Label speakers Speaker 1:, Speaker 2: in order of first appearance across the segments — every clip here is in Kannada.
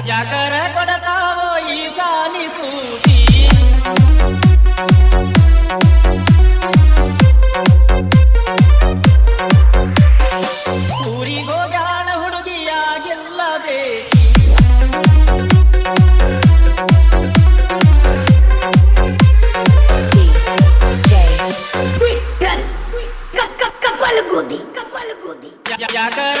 Speaker 1: ಯಾಕ್ಯಾಕರ ಕೊಡತಾವೋ ಈ ಸಾಲಿ ಸೂಟಿ ಊರಿಗೋಗಾಣ ಹುಡುಗಿಯಾಗಿಲ್ಲ ಬೇಕಿ
Speaker 2: ಕಪ್ಪಲ್ ಗೋಧಿ ಕಪ್ಪಲ್
Speaker 1: ಗೋಧಿ ಯಾಕರ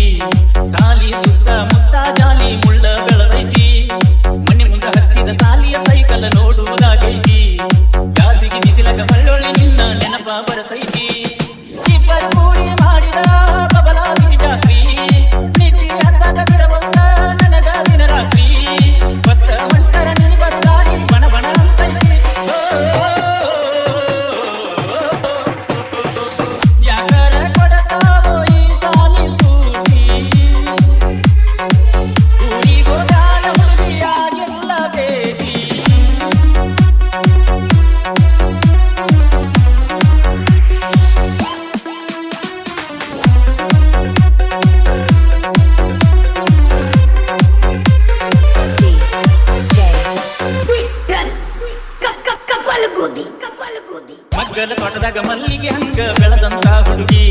Speaker 2: esta
Speaker 1: ಗಗನ ಕೊಟ್ಟದಾಗ ಮಲ್ಲಿಗೆ ಹಂಗ ಬೆಳೆದಂತ ಹುಡುಗಿ.